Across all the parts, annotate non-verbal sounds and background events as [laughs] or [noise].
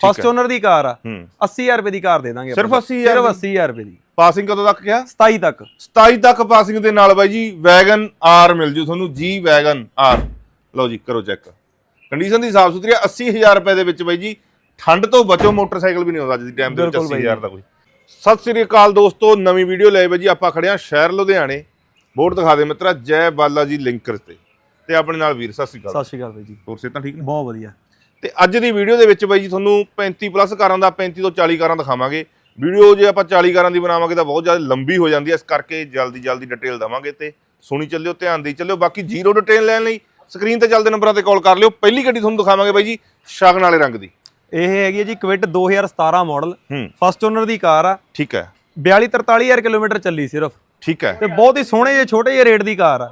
First owner ਦੀ car ਆ। ਹੂੰ। 80000 ਰੁਪਏ ਦੀ ਕਾਰ ਦੇ ਦਾਂਗੇ ਸਿਰਫ ਆਪਾਂ। 80,000 ਸਿਰਫ ਦੀ? 80000 ਰੁਪਏ ਦੀ। ਪਾਸਿੰਗ ਕਦੋਂ ਤੱਕ ਕਿਹਾ? 27 ਤੱਕ। 27 ਤੱਕ ਪਾਸਿੰਗ ਦੇ ਨਾਲ ਬਾਈ ਜੀ ਵੈਗਨ ਆਰ ਮਿਲ ਜੂ ਤੁਹਾਨੂੰ ਜੀ ਵੈਗਨ ਆਰ ਲਓ ਜੀ ਕਰੋ ਚੈੱਕ ਕੰਡੀਸ਼ਨ ਦੀ ਸਾਫ਼ ਸੁਥਰੀ ਆ 80000 ਰੁਪਏ ਦੇ ਵਿੱਚ ਬਾਈ ਜੀ ਠੰਡ ਤੋਂ ਬਚੋ ਮੋਟਰਸਾਈਕਲ ਵੀ ਨਹੀਂ ਆਉਂਦਾ ਅੱਜ ਦੀ ਟਾਈਮ ਦੇ ਵਿੱਚ ਬਿਲਕੁਲ ਬਾਈ 80000 ਦਾ ਕੋਈ। ਸਤਿ ਸ੍ਰੀ ਅਕਾਲ ਦੋਸਤੋ ਨਵੀਂ ਵੀਡੀਓ ਲੈ ਬਾਈ ਜੀ ਆਪਾਂ ਖੜੇ ਆ ਸ਼ਹਿਰ ਲੁਧਿਆਣੇ। ਬੋਰਡ ਦਿਖਾ ਦੇ ਮਿੱਤਰਾ ਜੈ ਬਾਲਾ ਜੀ ਲਿੰਕਰ ਤੇ। ਤੇ ਆਪਣੇ ਨਾਲ ਵੀਰ ਸਤਿ ਸ੍ਰੀ ਅਕਾਲ। ਸਤਿ ਸ਼੍ਰੀ ਅਕਾਲ ਬਾਈ ਜੀ। ਹੋਰ ਸਿਹਤਾਂ ਠੀਕ ਨੇ? ਬਹੁਤ ਵਧੀਆ। ਤੇ ਅੱਜ ਦੀ ਵੀਡੀਓ ਦੇ ਵਿੱਚ ਬਾਈ ਜੀ ਤੁਹਾਨੂੰ 35 ਪਲੱਸ ਕਾਰਾਂ ਦਾ 35 ਤੋਂ 40 ਕਾਰਾਂ ਦਿਖਾਵਾਂਗੇ। ਵੀਡੀਓ ਜੇ ਆਪਾਂ 40 ਕਾਰਾਂ ਦੀ ਬਣਾਵਾਂਗੇ ਤਾਂ ਬਹੁਤ ਜ਼ਿਆਦਾ ਲੰਬੀ ਹੋ ਜਾਂਦੀ ਹੈ ਇਸ ਕਰਕੇ ਜਲਦੀ ਜਲਦੀ ਡਿਟੇਲ ਦਵਾਂਗੇ ਤੇ ਸੁਣੀ ਚੱਲਿਓ ਧਿਆਨ ਦੇਈ ਚੱਲਿਓ। ਬਾਕੀ ਜ਼ੀਰੋ ਡਿਟੇਲ ਲੈਣ ਲਈ ਸਕਰੀਨ ਤੇ ਚੱਲਦੇ ਨੰਬਰਾਂ ਤੇ ਕਾਲ ਕਰ ਲਿਓ। ਪਹਿਲੀ ਗੱਡੀ ਤੁਹਾਨੂੰ ਦਿਖਾਵਾਂਗੇ ਬਾਈ ਜੀ ਸ਼ਗਨ ਵਾਲੇ ਰੰਗ ਦੀ। ਇਹ ਹੈਗੀ ਹੈ ਜੀ ਕਵਿਟ 2017 ਮਾਡਲ ਫਸਟ ਓਨਰ ਦੀ ਕਾਰ ਆ। ਠੀਕ ਹੈ। 42 43000 ਕਿਲੋਮੀਟਰ ਚੱਲੀ ਸਿਰਫ। ਠੀਕ ਹੈ। ਤੇ ਬਹੁਤ ਹੀ ਸੋਹਣੇ ਜਿਹੇ ਛੋਟੇ ਜਿਹੇ ਰੇਟ ਦੀ ਕਾਰ ਆ।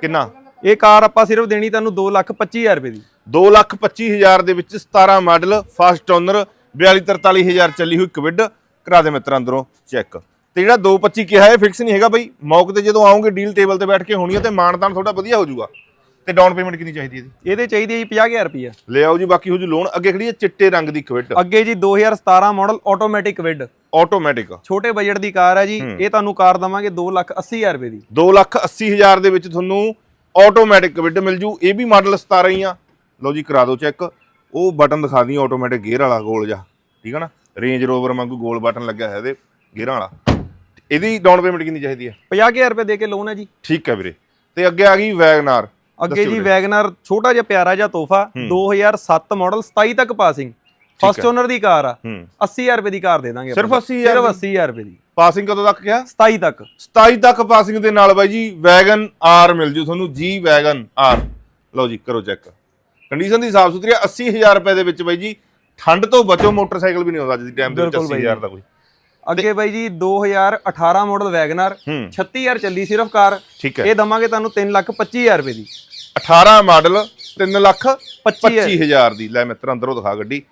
ਕਿੰਨਾ? ਇਹ ਕਾਰ ਆਪਾਂ ਸਿਰਫ ਦੇਣੀ ਤੁਹਾਨੂੰ 225000 ਰੁਪਏ ਦੀ। 225000 ਦੇ ਵਿੱਚ 17 ਮਾਡਲ ਫਸਟ ਓਨਰ 42 43000 ਚੱਲੀ ਹੋਈ ਕਵਿਡ। ਕਰਾ ਦੇ ਮਿੱਤਰ ਅੰਦਰੋਂ ਚੈੱਕ। ਤੇ ਜਿਹੜਾ 225 ਕਿਹਾ ਇਹ ਫਿਕਸ ਨਹੀਂ ਹੈਗਾ ਬਈ। ਮੌਕੇ ਤੇ ਜਦੋਂ ਆਉਂਗੇ ਡੀਲ ਟੇਬਲ ਤੇ ਬੈਠ ਕੇ ਹੋਣੀ ਹੈ ਤੇ ਮਾਨਤਾਨ ਤੁਹਾਡਾ ਵਧੀਆ ਹੋ ਜਾਊਗਾ। ਤੇ ਡਾਊਨ ਪੇਮੈਂਟ ਕਿੰਨੀ ਚਾਹੀਦੀ ਹੈ ਇਹਦੀ? ਇਹਦੇ ਚਾਹੀਦੀ ਹੈ ਜੀ 50000 ਰੁਪਏ ਲੈ ਆਓ ਜੀ ਬਾਕੀ ਹੋ ਜੂ ਲੋਨ ਅੱਗੇ ਖੜੀ ਹੈ ਚਿੱਟੇ ਰੰਗ ਦੀ ਕਵਿਡ। ਅੱਗੇ ਜੀ 2017 ਮਾਡਲ ਆਟੋਮੈਟਿਕ ਕਵਿਡ। ਆਟੋਮੈਟਿਕ ਛੋਟੇ ਬਜਟ ਦੀ ਕਾਰ ਹੈ ਜੀ ਇਹ ਤੁਹਾਨੂੰ ਕਾਰ ਦਵਾਂਗੇ 280000 ਰੁਪਏ ਦੀ। 280000 ਦੇ ਵਿੱਚ ਤੁਹਾਨੂੰ ਆਟੋਮੈਟਿਕ ਕਵਿਡ ਮਿਲ ਜੂ ਇਹ ਵੀ ਮਾਡਲ 17 ਹੀ ਆ ਲਓ ਜੀ ਕਰਾ ਦਿਓ ਚੈੱਕ। ਉਹ ਬਟਨ ਦਿਖਾ ਦੀ ਆਟੋਮੈਟਿਕ ਗੇਅਰ ਵਾਲਾ ਗੋਲ ਜਿਹਾ। ਠੀਕ ਹੈ ਨਾ? ਰੇਂਜ ਰੋਵਰ ਵਾਂਗੂ ਗੋਲ ਬਟਨ ਲੱਗਿਆ ਹੈ ਇਹਦੇ ਗੇਅਰਾਂ ਵਾਲਾ। ਇਹਦੀ ਡਾਊਨ ਪੇਮੈਂਟ ਕਿੰਨੀ ਚਾਹੀਦੀ ਹੈ 50000 ਰੁਪਏ ਦੇ ਕੇ ਲੋਨ ਹੈ ਜੀ। ਠੀਕ ਹੈ ਵੀਰੇ। ਤੇ ਅੱਗੇ ਆ ਗਈ ਵੈਗਨਾਰ ਅੱਗੇ ਜੀ ਵੈਗਨਰ ਛੋਟਾ ਜਿਹਾ ਪਿਆਰਾ ਜਿਹਾ ਤੋਹਫਾ 2007 ਮਾਡਲ 27 ਤੱਕ ਪਾਸਿੰਗ ਫਸਟ ਓਨਰ ਦੀ ਕਾਰ ਆ। ਹੂੰ। 80000 ਰੁਪਏ ਦੀ ਕਾਰ ਦੇ ਦਾਂਗੇ ਸਿਰਫ ਆਪਾਂ। 80,000 ਸਿਰਫ 80000 ਰੁਪਏ ਦੀ। ਪਾਸਿੰਗ ਕਦੋਂ ਤੱਕ ਕਿਹਾ? 27 ਤੱਕ। 27 ਤੱਕ ਪਾਸਿੰਗ ਦੇ ਨਾਲ ਬਾਈ ਜੀ ਵੈਗਨ ਆਰ ਮਿਲ ਜੂ ਤੁਹਾਨੂੰ ਜੀ ਵੈਗਨ ਆਰ ਲਓ ਜੀ ਕਰੋ ਚੈੱਕ ਕੰਡੀਸ਼ਨ ਦੀ ਸਾਫ਼ ਸੁਥਰੀ ਆ 80000 ਰੁਪਏ ਦੇ ਵਿੱਚ ਬਾਈ ਜੀ ਠੰਡ ਤੋਂ ਬਚੋ ਮੋਟਰਸਾਈਕਲ ਵੀ ਨਹੀਂ ਆਉਂਦਾ ਅੱਜ ਦੀ ਟਾਈਮ ਦੇ ਵਿੱਚ ਬਿਲਕੁਲ ਬਾਈ 80000 ਦਾ ਕੋਈ। ਅੱਗੇ ਬਾਈ ਜੀ 2018 ਮਾਡਲ ਵੈਗਨਰ ਹੂੰ। 36000 ਚੱਲੀ ਸਿਰਫ ਕਾਰ। ਇਹ ਦਵਾਂਗੇ ਤੁਹਾਨੂੰ 325000 ਰੁਪਏ ਦੀ। 18 ਮਾਡਲ 3 ਲੱਖ 25 25000 ਦੀ। ਲੈ ਮਿੱਤਰ ਅੰਦਰੋਂ ਦਿਖਾ ਗੱਡੀ।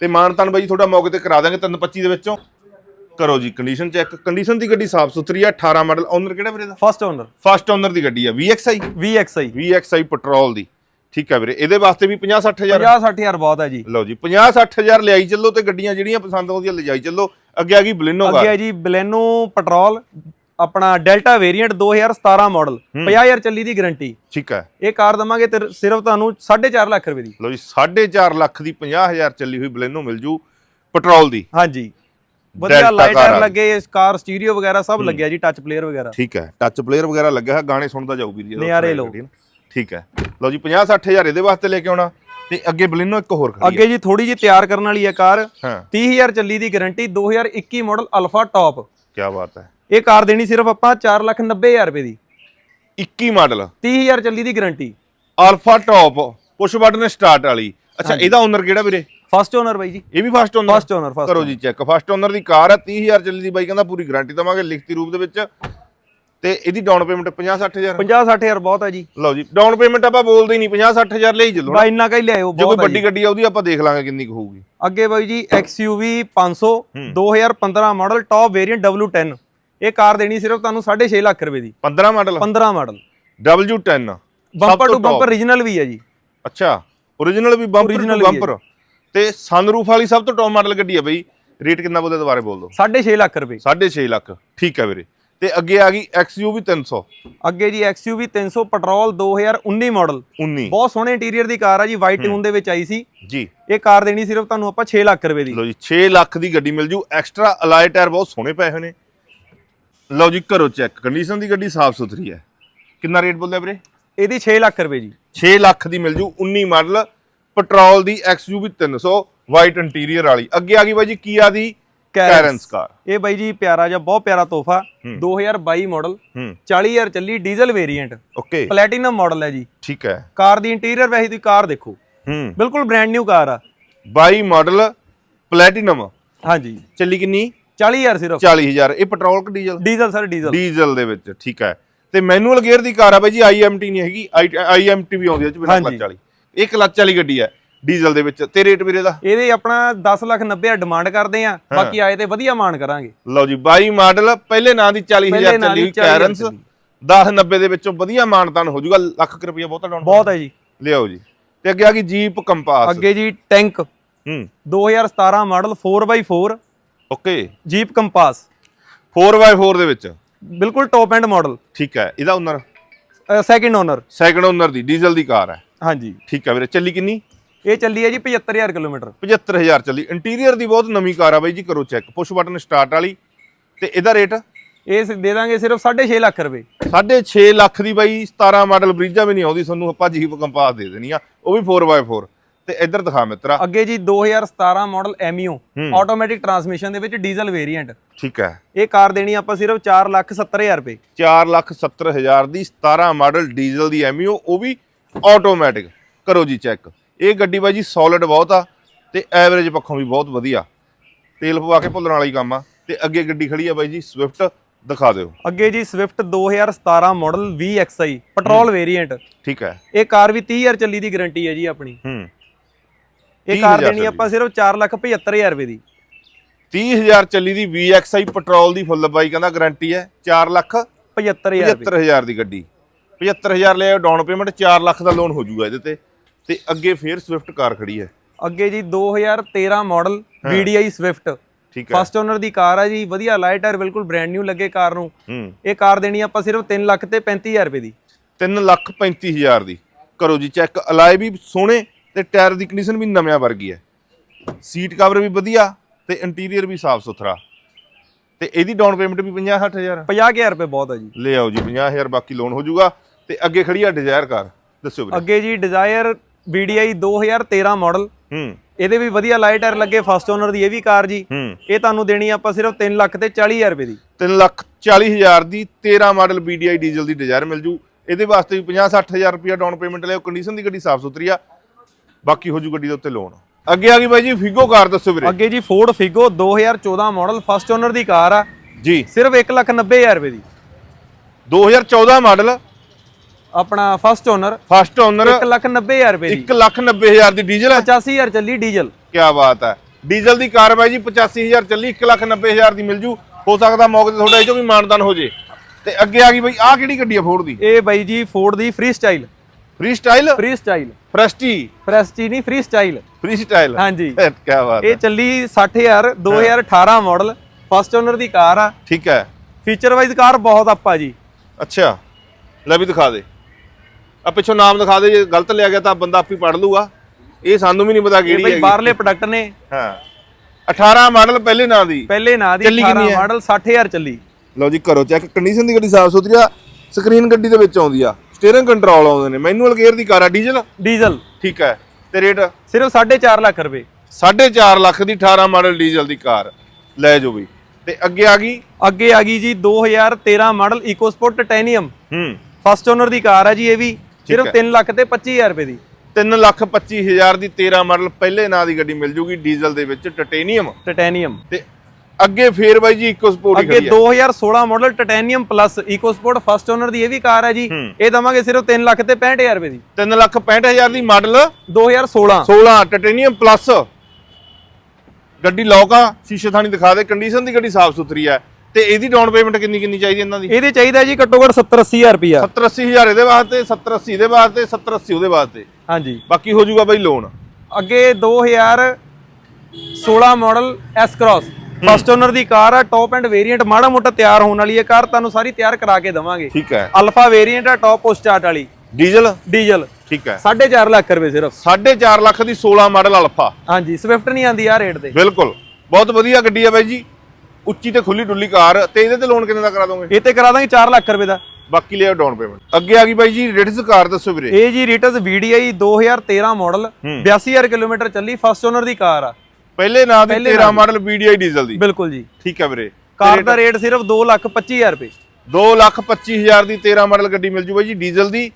ਤੇ ਮਾਨਤਾਨ ਬਾਈ ਤੁਹਾਡਾ ਮੌਕੇ ਤੇ ਕਰਾ ਦਾਂਗੇ 325 ਦੇ ਵਿੱਚੋਂ। ਕਰੋ ਜੀ ਕੰਡੀਸ਼ਨ ਚੈੱਕ ਕੰਡੀਸ਼ਨ ਦੀ ਗੱਡੀ ਸਾਫ਼ ਸੁਥਰੀ ਆ 18 ਮਾਡਲ ਓਨਰ ਕਿਹੜਾ ਵੀਰੇ ਦਾ? ਫਸਟ ਓਨਰ ਫਸਟ ਓਨਰ ਦੀ ਗੱਡੀ ਆ VXI VXI VXI ਪੈਟਰੋਲ ਦੀ। ਠੀਕ ਹੈ ਵੀਰੇ ਇਹਦੇ ਵਾਸਤੇ ਵੀ 50 60000 50 60000 ਬਹੁਤ ਹੈ ਜੀ। ਲਓ ਜੀ 50 60000 ਲਿਆਈ ਚੱਲੋ ਤੇ ਗੱਡੀਆਂ ਜਿਹੜੀਆਂ ਪਸੰਦ ਆਉਂਦੀਆਂ ਲਿਜਾਈ ਚੱਲੋ। ਅੱਗੇ ਆ ਗਈ ਬਲਿਨੋ ਅੱਗੇ ਕਾਰ ਹੈ ਜੀ ਬਲੈਨੋ ਪੈਟਰੋਲ ਆਪਣਾ ਡੈਲਟਾ ਵੇਰੀਐਂਟ 2017 ਮਾਡਲ 50000 ਚੱਲੀ ਦੀ ਗਾਰੰਟੀ ਠੀਕ ਹੈ। ਇਹ ਕਾਰ ਦਵਾਂਗੇ ਤੇ ਸਿਰਫ ਤੁਹਾਨੂੰ 4.5 ਲੱਖ ਰੁਪਏ ਦੀ। ਲਓ ਜੀ 4.5 ਲੱਖ ਦੀ 50000 ਚੱਲੀ ਹੋਈ ਬਲਿਨੋ ਮਿਲ ਜੂ ਪੈਟਰੋਲ ਦੀ। ਹਾਂਜੀ। ਵਧੀਆ Delta ਲਾਈਟ ਕਾਰ ਆ ਲੱਗੇ ਇਸ ਕਾਰ ਸਟੀਰੀਓ ਵਗੈਰਾ ਸਭ ਲੱਗਿਆ ਜੀ ਟੱਚ ਪਲੇਅਰ ਵਗੈਰਾ। ਠੀਕ ਹੈ ਟੱਚ ਪਲੇਅਰ ਵਗੈਰਾ ਲੱਗਿਆ ਹੈ ਗਾਣੇ ਸੁਣਦਾ ਜਾਊ ਵੀਰ ਜੀ ਇਹਦਾ ਨਜ਼ਾਰੇ ਉੱਪਰ ਲਓ। ਗੱਡੀ ਨਾ। ਠੀਕ ਹੈ। ਲਓ ਜੀ 50 60000 ਇਹਦੇ ਵਾਸਤੇ ਲੈ ਕੇ ਆਉਣਾ ਤੇ ਅੱਗੇ ਬਲਿਨੋ ਇੱਕ ਹੋਰ ਖੜੀ ਅੱਗੇ ਜੀ ਥੋੜੀ ਜਿਹੀ ਤਿਆਰ ਕਰਨ ਵਾਲੀ ਹੈ ਕਾਰ। ਹਾਂ। 30000 ਚੱਲੀ ਦੀ ਗਾਰੰਟੀ 2021 ਮਾਡਲ ਅਲਫਾ ਟਾਪ ਕੀ ਬਾਤ ਹੈ। ਇਹ ਕਾਰ ਦੇਣੀ ਸਿਰਫ ਆਪਾਂ 490000 ਰੁਪਏ ਦੀ। 21 ਮਾਡਲ। 30000 ਚੱਲੀ ਦੀ guarantee alpha top push button start ਵਾਲੀ। ਅੱਛਾ ਇਹਦਾ ਓਨਰ ਕਿਹੜਾ ਵੀਰੇ? ਫਸਟ ਓਨਰ ਬਾਈ ਜੀ। ਇਹ ਵੀ first owner first owner first ਕਰੋ ਜੀ ਚੈੱਕ ਫਸਟ ਓਨਰ ਦੀ ਕਾਰ ਹੈ 30000 ਚੱਲੀ ਦੀ ਬਾਈ ਕਹਿੰਦਾ ਪੂਰੀ ਗਾਰੰਟੀ ਦਵਾਂਗੇ ਲਿਖਤੀ ਰੂਪ ਦੇ ਵਿੱਚ। ਤੇ ਇਹਦੀ ਡਾਊਨ ਪੇਮੈਂਟ 50 60000 50 60000 ਬਹੁਤ ਹੈ ਜੀ। ਲਓ ਜੀ ਡਾਊਨ ਪੇਮੈਂਟ ਆਪਾਂ ਬੋਲਦੇ ਹੀ ਨਹੀਂ 50 60000 ਲਈ ਚੱਲੋ ਬਾ ਇੰਨਾ ਕਾ ਹੀ ਲਿਆਇਓ ਜੇ ਕੋਈ ਵੱਡੀ ਗੱਡੀ ਆ ਉਹਦੀ ਆਪਾਂ ਦੇਖ ਲਾਂਗੇ ਕਿੰਨੀ ਕੁ ਹੋਊਗੀ। ਅੱਗੇ ਬਾਈ ਜੀ XUV 500 2015 model top variant W10 ਇਹ ਕਾਰ ਦੇਣੀ ਸਿਰਫ ਤੁਹਾਨੂੰ 6.5 ਲੱਖ ਰੁਪਏ ਦੀ। 15 model? 15 model. W10 bumper to bumper original ਵੀ ਹੈ ਜੀ। ਅੱਛਾ origignal ਵੀ ਬੰਪਰ ਟੂ ਹੈ। ਬੰਪਰ ਤੇ ਸਨਰੂਫ ਵਾਲੀ ਸਭ ਤੋਂ ਟੌਪ ਮਾਡਲ ਗੱਡੀ ਆ ਬਈ। ਰੇਟ ਕਿੰਨਾ ਬੋਲਦੇ ਦੁਬਾਰੇ ਬੋਲ ਦਿਓ। 6.5 ਲੱਖ ਰੁਪਏ। 6.5 ਲੱਖ। ਠੀਕ ਹੈ ਵੀਰੇ। ਤੇ ਅੱਗੇ ਆ ਗਈ XUV 300 ਅੱਗੇ ਜੀ XUV 300 ਪੈਟਰੋਲ 2019 ਮਾਡਲ 19 ਬਹੁਤ ਸੋਹਣੇ ਇੰਟੀਰੀਅਰ ਦੀ ਕਾਰ ਆ ਜੀ ਵਾਈਟ ਟਿਊਨ ਦੇ ਵਿੱਚ ਆਈ ਸੀ। ਜੀ। ਇਹ ਕਾਰ ਦੇਣੀ ਸਿਰਫ ਤੁਹਾਨੂੰ ਆਪਾਂ 6 ਲੱਖ ਰੁਪਏ ਦੀ। ਲਓ ਜੀ 6 ਲੱਖ ਦੀ ਗੱਡੀ ਮਿਲ ਜੂ। ਐਕਸਟਰਾ ਅਲਾਈ ਟਾਇਰ ਬਹੁਤ ਸੋਹਣੇ ਪਏ ਹੋਏ ਨੇ। ਲਓ ਜੀ ਕਰੋ ਚੈੱਕ ਕੰਡੀਸ਼ਨ ਦੀ ਗੱਡੀ ਸਾਫ਼ ਸੁਥਰੀ ਹੈ। ਕਿੰਨਾ ਰੇਟ ਬੋਲਿਆ ਵੀਰੇ? ਇਹਦੀ 6 ਲੱਖ ਰੁਪਏ ਜੀ। 6 ਲੱਖ ਦੀ ਮਿਲ ਜੂ। 19 ਮਾਡਲ ਪੈਟਰੋਲ ਦੀ XUV 300 ਵਾਈਟ ਇੰਟੀਰੀਅਰ ਵਾਲੀ। ਅੱਗੇ ਆ ਗਈ ਬਾਈ ਜੀ ਕੀਆ ਦੀ? ਕੈਰਨਸ ਕਾਰ ਇਹ ਬਾਈ ਜੀ ਪਿਆਰਾ ਜਿਹਾ ਬਹੁਤ ਪਿਆਰਾ ਤੋਹਫਾ। 2022 ਮਾਡਲ ਹੂੰ। 40000 ਚੱਲੀ diesel variant okay. Platinum model ਹੈ ਜੀ। ਠੀਕ ਹੈ। ਕਾਰ ਦੀ ਇੰਟੀਰੀਅਰ ਵੈਸੇ ਤੁਸੀਂ ਕਾਰ ਦੇਖੋ। ਹੂੰ। ਬਿਲਕੁਲ ਬ੍ਰਾਂਡ ਨਿਊ ਕਾਰ ਆ। 22 ਮਾਡਲ ਪਲੈਟੀਨਮ ਹਾਂਜੀ। ਚੱਲੀ ਕਿੰਨੀ? 40000 ਸਿਰਫ? 40000 ਇਹ ਪੈਟਰੋਲ ਕਿ diesel? Diesel sir diesel. Diesel ਦੇ ਵਿੱਚ ਠੀਕ ਹੈ। ਤੇ ਮੈਨੂਅਲ ਗੇਅਰ ਦੀ ਕਾਰ ਆ ਬਾਈ ਜੀ IMT ਨਹੀਂ ਹੈਗੀ IMT ਵੀ ਆਉਂਦੀ ਹੈ ਚ ਬਿਨਾਂ ਹਾਂਜੀ। ਕਲਚ ਵਾਲੀ। ਇਹ ਕਲਚ ਵਾਲੀ ਗੱਡੀ ਹੈ ਡੀਜ਼ਲ ਦੇ ਵਿੱਚ। ਤੇ ਰੇਟ ਵੀਰੇ ਦਾ? ਇਹਦੇ ਆਪਣਾ 10 ਲੱਖ 90 ਡਿਮਾਂਡ ਕਰਦੇ ਆ ਬਾਕੀ ਆਏ ਤੇ ਵਧੀਆ ਮਾਨ ਕਰਾਂਗੇ। ਲਓ ਜੀ 22 ਮਾਡਲ ਪਹਿਲੇ ਨਾਂ ਦੀ 40000 ਪਹਿਲੇ ਨਾਂ ਚੱਲੀ ਦੀ 40,000 ਕੈਰਨਸ ਚੱਲੀ। 10 90 ਦੇ ਵਿੱਚੋਂ ਵਧੀਆ ਮਾਨਤਾਨ ਹੋ ਜਾਊਗਾ ਲੱਖ ਕੁ ਰੁਪਈਆ ਬਹੁਤਾ ਡਾਊਨ ਬਹੁਤ ਹੈ ਜੀ। ਲਿਆਓ ਜੀ। ਤੇ ਅੱਗੇ ਆ ਗਈ ਜੀਪ ਕੰਪਾਸ ਅੱਗੇ ਜੀ ਟੈਂਕ ਹੂੰ। 2017 model 4x4 okay. Jeep compass. 4x4 ਦੇ ਵਿੱਚ? ਬਿਲਕੁਲ ਟੌਪ ਐਂਡ ਮਾਡਲ ਠੀਕ ਹੈ ਇਹਦਾ owner second owner second owner ਦੀ ਡੀਜ਼ਲ ਦੀ ਕਾਰ ਹੈ। ਹਾਂਜੀ। ਠੀਕ ਹੈ ਵੀਰੇ ਚੱਲੀ ਕਿੰਨੀ? ਇਹ ਚੱਲੀ ਹੈ ਜੀ 75000 ਕਿਲੋਮੀਟਰ। 75000 ਚੱਲੀ। ਇੰਟੀਰੀਅਰ ਦੀ ਬਹੁਤ ਨਵੀਂ ਕਾਰ ਆ ਬਾਈ ਜੀ ਕਰੋ ਚੈੱਕ ਪੁਸ਼ ਬਟਨ ਸਟਾਰਟ ਵਾਲੀ। ਤੇ ਇਹਦਾ ਰੇਟ ਇਹ ਦੇ ਦਾਂਗੇ ਸਿਰਫ 6.5 ਲੱਖ ਰੁਪਏ। 6.5 ਲੱਖ ਦੀ ਬਾਈ 17 ਮਾਡਲ ਬ੍ਰਿਜਾ ਵੀ ਨਹੀਂ ਆਉਂਦੀ ਤੁਹਾਨੂੰ ਆਪਾਂ ਜੀਪ ਕੰਪਾਸ ਦੇ ਦੇਣੀ ਆ। ਉਹ ਵੀ 4x4 ਤੇ ਇੱਧਰ ਦਿਖਾ ਮਿੱਤਰਾ। ਅੱਗੇ ਜੀ 2017 ਮਾਡਲ ਐਮੀਓ ਹੂੰ। ਆਟੋਮੈਟਿਕ ਟਰਾਂਸਮਿਸ਼ਨ ਦੇ ਵਿੱਚ ਡੀਜ਼ਲ ਵੇਰੀਐਂਟ ਠੀਕ ਹੈ। ਇਹ ਕਾਰ ਦੇਣੀ ਆਪਾਂ ਸਿਰਫ 470000 ਰੁਪਏ। 470000 ਦੀ 17 ਮਾਡਲ ਡੀਜ਼ਲ ਦੀ ਐਮੀਓ ਉਹ ਵੀ ਆਟੋਮੈਟਿਕ ਕਰੋ ਜੀ ਚੈੱਕ ਇਹ ਗੱਡੀ ਬਾਈ ਜੀ ਸੋਲਿਡ ਬਹੁਤ ਆ ਤੇ ਐਵਰੇਜ ਪੱਖੋਂ ਵੀ ਬਹੁਤ ਵਧੀਆ। ਤੇਲ ਪਵਾ ਕੇ ਭੁੱਲਣ ਵਾਲੀ ਕੰਮ ਆ। ਤੇ ਅੱਗੇ ਗੱਡੀ ਖੜੀ ਆ ਬਾਈ ਜੀ ਸਵਿਫਟ ਦਿਖਾ ਦਿਓ। ਅੱਗੇ ਜੀ Swift 2017 model VXI petrol variant ਠੀਕ ਹੈ। ਇਹ ਕਾਰ ਵੀ 30000 ਚੱਲੀ ਦੀ ਗਾਰੰਟੀ ਹੈ ਜੀ ਆਪਣੀ। ਹੂੰ। ਇਹ ਕਾਰ 30,000 ਦੇਣੀ ਆਪਾਂ ਸਿਰਫ 475000 ਰੁਪਏ ਦੀ। 30000 ਚੱਲੀ ਦੀ VXI ਪੈਟਰੋਲ ਦੀ ਫੁੱਲ ਬਾਈ ਕਹਿੰਦਾ ਗਾਰੰਟੀ ਹੈ 4 ਲੱਖ 75000 ਰੁਪਏ। 75000 ਦੀ ਗੱਡੀ। 75000 ਲਿਆ ਡਾਊਨ ਪੇਮੈਂਟ 4 ਲੱਖ ਦਾ ਲੋਨ ਹੋ ਜਾਊਗਾ ਇਹਦੇ ਤੇ। ਤੇ ਅੱਗੇ ਫੇਰ ਸਵਿਫਟ ਕਾਰ ਖੜੀ ਹੈ। ਅੱਗੇ ਜੀ 2013 ਮਾਡਲ VDI ਸਵਿਫਟ ਠੀਕ ਹੈ। ਫਸਟ ਓਨਰ ਦੀ ਕਾਰ ਹੈ ਜੀ ਵਧੀਆ ਲਾਈਟ ਟਾਇਰ ਬਿਲਕੁਲ ਬ੍ਰੈਂਡ ਨਿਊ ਲੱਗੇ ਕਾਰ ਨੂੰ। ਹੂੰ। ਇਹ ਕਾਰ ਦੇਣੀ ਆਪਾਂ ਸਿਰਫ 3 ਲੱਖ ਤੇ 35000 ਰੁਪਏ ਦੀ। 3 ਲੱਖ 35000 ਦੀ। ਕਰੋ ਜੀ ਚੈੱਕ ਅਲਾਈ ਵੀ ਸੋਹਣੇ ਤੇ ਟਾਇਰ ਦੀ ਕੰਡੀਸ਼ਨ ਵੀ ਨਵਿਆਂ ਵਰਗੀ ਹੈ। ਸੀਟ ਕਵਰ ਵੀ ਵਧੀਆ ਤੇ ਇੰਟੀਰੀਅਰ ਵੀ ਸਾਫ਼ ਸੁਥਰਾ। ਤੇ ਇਹਦੀ ਡਾਊਨ ਪੇਮੈਂਟ ਵੀ 50 60000 50000 ਰੁਪਏ ਬਹੁਤ ਹੈ ਜੀ। ਲੈ ਆਓ ਜੀ 50000 ਬਾਕੀ ਲੋਨ ਹੋ ਜਾਊਗਾ ਤੇ ਅੱਗੇ ਖੜੀ ਆ ਡਿਜ਼ਾਇਰ ਕਾਰ ਦੱਸਿਓ ਵੀਰੇ। ਅੱਗੇ ਜੀ ਡਿਜ਼ਾਇਰ VDI 2013 ਮਾਡਲ ਹੂੰ। ਇਹਦੇ ਵੀ ਵਧੀਆ ਲਾਈਟ ਟਾਇਰ ਲੱਗੇ ਫਸਟ ਓਨਰ ਦੀ ਇਹ ਵੀ ਕਾਰ ਜੀ। ਹੂੰ। ਇਹ ਤੁਹਾਨੂੰ ਦੇਣੀ ਆਪਾਂ ਸਿਰਫ 3 ਲੱਖ ਤੇ 40000 ਰੁਪਏ ਦੀ। 3 ਲੱਖ 40000 ਦੀ 13 ਮਾਡਲ BDI ਡੀਜ਼ਲ ਦੀ ਡਿਜ਼ਾਇਰ ਮਿਲ ਜੂ। ਇਹਦੇ ਵਾਸਤੇ ਵੀ 50 60000 ਰੁਪਿਆ ਡਾਊਨ ਪੇਮੈਂਟ ਲਿਓ ਕੰਡੀਸ਼ਨ ਦੀ ਗੱਡੀ ਸਾਫ਼ ਸੁਥਰੀ ਆ। ਬਾਕੀ ਹੋ ਜੂ ਗੱਡੀ ਦੇ ਉੱਤੇ ਲੋਨ ਅੱਗੇ ਆ ਗਈ ਬਾਈ ਜੀ ਫਿਗੋ ਕਾਰ ਦੱਸੋ ਵੀਰੇ। ਅੱਗੇ ਜੀ Ford Figo 2014 model first owner ਦੀ ਕਾਰ ਆ। ਜੀ। ਸਿਰਫ 1,90,000 ਰੁਪਏ ਦੀ। 2014 ਮਾਡਲ ਆਪਣਾ ਫਸਟ ਓਨਰ ਫਸਟ ਓਨਰ 1,90,000 ਰੁਪਏ ਦੀ। 190000 ਦੀ ਡੀਜ਼ਲ ਹੈ। 85000 ਚੱਲੀ ਡੀਜ਼ਲ। ਕੀ ਬਾਤ ਹੈ। ਡੀਜ਼ਲ ਦੀ ਕਾਰ ਬਾਈ ਜੀ 85000 ਚੱਲੀ 190000 ਦੀ ਮਿਲ ਜੂ। ਹੋ ਸਕਦਾ ਮੌਕੇ ਤੇ ਤੁਹਾਡਾ ਇਹ ਚੋਂ ਵੀ ਮਾਨਦਾਨ ਹੋ ਜੇ। ਤੇ ਅੱਗੇ ਆ ਗਈ ਬਾਈ ਆਹ ਕਿਹੜੀ ਗੱਡੀ ਆ ਫੋਰਡ ਦੀ? ਇਹ ਬਾਈ ਜੀ ਫੋਰਡ ਦੀ Freestyle Freestyle Freestyle ਫਰੈਸਟੀ ਫ੍ਰੈਸਟੀ ਨਹੀਂ ਫ੍ਰੀ ਸਟਾਈਲ ਫ੍ਰੀ ਸਟਾਈਲ ਹਾਂਜੀ. [laughs] ਕੀ ਬਾਤ ਹੈ। ਇਹ ਚੱਲੀ 60000 2018 ਮਾਡਲ ਫਸਟ ਓਨਰ ਦੀ ਕਾਰ ਆ। ਠੀਕ ਹੈ। ਫੀਚਰ ਵਾਈਜ਼ ਕਾਰ ਬਹੁਤ ਆਪਾ ਜੀ। ਅੱਛਾ। ਲੈ ਵੀ ਦਿਖਾ ਦੇ। ਆ ਪਿੱਛੋਂ ਨਾਮ ਦਿਖਾ ਦੇ ਜੇ ਗਲਤ ਲਿਆ ਗਿਆ ਤਾਂ ਬੰਦਾ ਆਪੇ ਪੜ ਲੂਗਾ। ਇਹ ਸਾਨੂੰ ਵੀ ਨਹੀਂ ਪਤਾ ਕਿਹੜੀ ਬਾਈ ਹੈ ਬਾਹਰਲੇ ਪ੍ਰੋਡਕਟ ਨੇ। ਹਾਂ। 18 ਮਾਡਲ ਪਹਿਲੇ ਨਾਂ ਦੀ। ਪਹਿਲੇ ਨਾਂ ਦੀ ਚੱਲੀ 18 ਕਿੰਨੀ ਹੈ? ਮਾਡਲ 60000 ਚੱਲੀ। ਲਓ ਜੀ ਕਰੋ ਚੈੱਕ ਕੰਡੀਸ਼ਨ ਦੀ ਗੱਡੀ ਸਾਫ਼ ਸੁਥਰੀ ਆ। ਸਕਰੀਨ ਗੱਡੀ ਦੇ ਵਿੱਚ ਆਉਂਦੀ ਆ। ਸਟੀਅਰਿੰਗ ਕੰਟਰੋਲ ਆਉਂਦੇ ਨੇ। ਮੈਨੂਅਲ ਗੇਅਰ ਦੀ ਕਾਰ ਆ ਡੀਜ਼ਲ? ਡੀਜ਼ਲ। ਠੀਕ ਹੈ। ਤੇ ਰੇਟ? ਸਿਰਫ 4.5 ਲੱਖ ਰੁਪਏ। 4.5 ਲੱਖ ਦੀ 18 ਮਾਡਲ ਡੀਜ਼ਲ ਦੀ ਕਾਰ। ਲੈ ਜਾਓ ਵੀ ਤੇ ਅੱਗੇ ਆ ਗਈ? ਅੱਗੇ ਆ ਗਈ ਜੀ 2013 ਮਾਡਲ ਇਕੋਸਪੋਰਟ ਟਾਈਟੇਨੀਅਮ ਹੂੰ। ਫਸਟ ਓਨਰ ਦੀ ਕਾਰ ਹੈ ਜੀ ਇਹ ਵੀ। ਸਿਰਫ ਹੈ। 3 ਲੱਖ ਤੇ 25000 ਰੁਪਏ ਦੀ। 3 ਲੱਖ 25000 ਦੀ 13 ਮਾਡਲ ਪਹਿਲੇ ਨਾਂ ਦੀ ਗੱਡੀ ਮਿਲ ਜੂਗੀ ਡੀਜ਼ਲ ਦੇ ਵਿੱਚ ਟਿਟੇਨੀਅਮ ਟਾਈਟੇਨੀਅਮ ਤੇ ਅੱਗੇ ਫੇਰ ਬਾਈ ਜੀ ਇਕੋ ਸਪੋਰਟ ਅੱਗੇ 2016 model Titanium plus EcoSport first owner ਦੀ ਇਹ ਵੀ ਕਾਰ ਹੈ ਜੀ। ਇਹ ਦਵਾਂਗੇ ਸਿਰਫ 3 ਲੱਖ ਤੇ 65000 ਰੁਪਏ ਦੀ। 3 ਲੱਖ 65000 ਦੀ ਮਾਡਲ 2016 16 ਟਿਟੇਨੀਅਮ ਪਲੱਸ ਗੱਡੀ ਲੌਕ ਆ ਸ਼ੀਸ਼ੇ ਥਾਣੀ ਦਿਖਾ ਦੇ ਕੰਡੀਸ਼ਨ ਦੀ ਗੱਡੀ ਸਾਫ਼ ਸੁਥਰੀ ਹੈ। ਤੇ ਇਹਦੀ ਡਾਊਨ ਪੇਮੈਂਟ ਕਿੰਨੀ ਕਿੰਨੀ ਚਾਹੀਦੀ ਇਹਨਾਂ ਦੀ? ਇਹਦੇ ਚਾਹੀਦਾ ਜੀ ਘੱਟੋ ਘੱਟ 70 80000 ਰੁਪਿਆ 70 80000 ਇਹਦੇ ਵਾਸਤੇ 70 80 ਇਹਦੇ ਵਾਸਤੇ 70 80 ਉਹਦੇ ਵਾਸਤੇ ਹਾਂਜੀ। ਬਾਕੀ ਹੋ ਜਾਊਗਾ ਬਾਈ ਲੋਨ ਅੱਗੇ 2016 model S cross first owner ਦੀ ਕਾਰ ਆ ਟੌਪ ਐਂਡ ਵੇਰੀਐਂਟ ਮਾੜਾ ਮੋਟਾ ਤਿਆਰ ਹੋਣ ਵਾਲੀ ਹੈ ਕਾਰ ਤੁਹਾਨੂੰ ਸਾਰੀ ਤਿਆਰ ਕਰਾ ਕੇ ਦਵਾਂਗੇ। ਠੀਕ ਹੈ। ਅਲਫਾ ਵੇਰੀਐਂਟ ਆ ਟੌਪ ਸਟਾਰਟ ਵਾਲੀ। ਡੀਜ਼ਲ ਡੀਜ਼ਲ ਠੀਕ ਹੈ। 4.5 ਲੱਖ ਰੁਪਏ ਸਿਰਫ। 4.5 ਲੱਖ ਦੀ 16 ਮਾਡਲ ਅਲਫਾ ਹਾਂਜੀ ਸਵਿਫਟ ਨਹੀਂ ਆਂਦੀ ਆ ਰੇਟ ਤੇ। ਬਿਲਕੁਲ। ਬਹੁਤ ਵਧੀਆ ਗੱਡੀ ਆ ਬਾਈ ਜੀ। ਉੱਚੀ ਤੇ ਖੁੱਲੀ ਡੁੱਲੀ ਕਾਰ। ਤੇ ਇਹਦੇ ਤੇ ਲੋਨ ਕਿੰਨੇ ਦਾ ਕਰਾ ਦੋਗੇ? ਇਹ ਤੇ ਕਰਾ ਦਾਂਗੇ 4 ਲੱਖ ਰੁਪਏ ਦਾ। ਬਾਕੀ ਲਿਆ ਡਾਊਨ ਪੇਮੈਂਟ ਅੱਗੇ ਆ ਗਈ ਬਾਈ ਜੀ ਰਿਟਸ ਕਾਰ ਦੱਸੋ ਵੀਰੇ। ਇਹ ਜੀ ਰੀਟਸ VDI 2013 ਮਾਡਲ 82000 ਕਿਲੋਮੀਟਰ ਚੱਲੀ ਫਸਟ ਓਨਰ ਦੀ ਕਾਰ ਆ। ਪਹਿਲੇ ਨਾਂ ਦੀ 13 ਮਾਡਲ BDI ਡੀਜ਼ਲ ਦੀ। ਬਿਲਕੁਲ ਜੀ। ਠੀਕ ਹੈ ਵੀਰੇ। ਕਾਰ ਦਾ ਰੇਟ ਸਿਰਫ 2 ਲੱਖ 25000 ਰੁਪਏ। 2 ਲੱਖ 25000 ਦੀ 13 ਮਾਡਲ ਗੱਡੀ ਮਿਲ ਜੂ ਬਾਈ ਜੀ ਡੀਜ਼ਲ ਦੀ।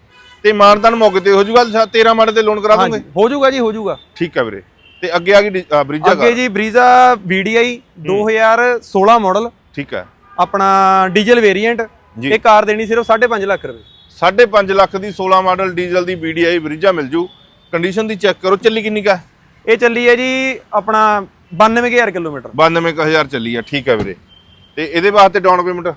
ਤੇ ਮਾਨਦਾਨ ਮੌਕੇ ਤੇ ਹੋ ਜੂਗਾ 13 ਮਾਡਲ ਤੇ ਲੋਨ ਕਰਾ ਦੋਗੇ? ਹੋ ਜਾਊਗਾ ਜੀ ਹੋ ਜਾਊਗਾ ਠੀਕ ਹੈ ਵੀਰੇ। ਤੇ ਅੱਗੇ ਆ ਗਈ ਬਰੀਜਾ ਅੱਗੇ ਜੀ ਬਰੀਜ਼ਾ VDI 2016 ਮਾਡਲ ਠੀਕ ਹੈ। ਆਪਣਾ ਡੀਜ਼ਲ ਵੇਰੀਐਂਟ। ਇਹ ਕਾਰ ਦੇਣੀ ਸਿਰਫ 5.5 ਲੱਖ ਰੁਪਏ। 5.5 ਲੱਖ ਦੀ 16 ਮਾਡਲ ਡੀਜ਼ਲ ਦੀ BDI ਬਰੀਜਾ ਮਿਲ ਜੂ। ਕੰਡੀਸ਼ਨ ਦੀ ਚੈੱਕ ਕਰੋ ਚੱਲੀ ਕਿੰਨੀ ਕਾ ਇਹ ਚੱਲੀ ਹੈ ਜੀ ਆਪਣਾ 92000 ਕਿਲੋਮੀਟਰ। 92000 ਚੱਲੀ ਆ ਠੀਕ ਹੈ ਵੀਰੇ। ਤੇ ਇਹਦੇ ਵਾਸਤੇ ਡਾਊਨ ਪੇਮੈਂਟ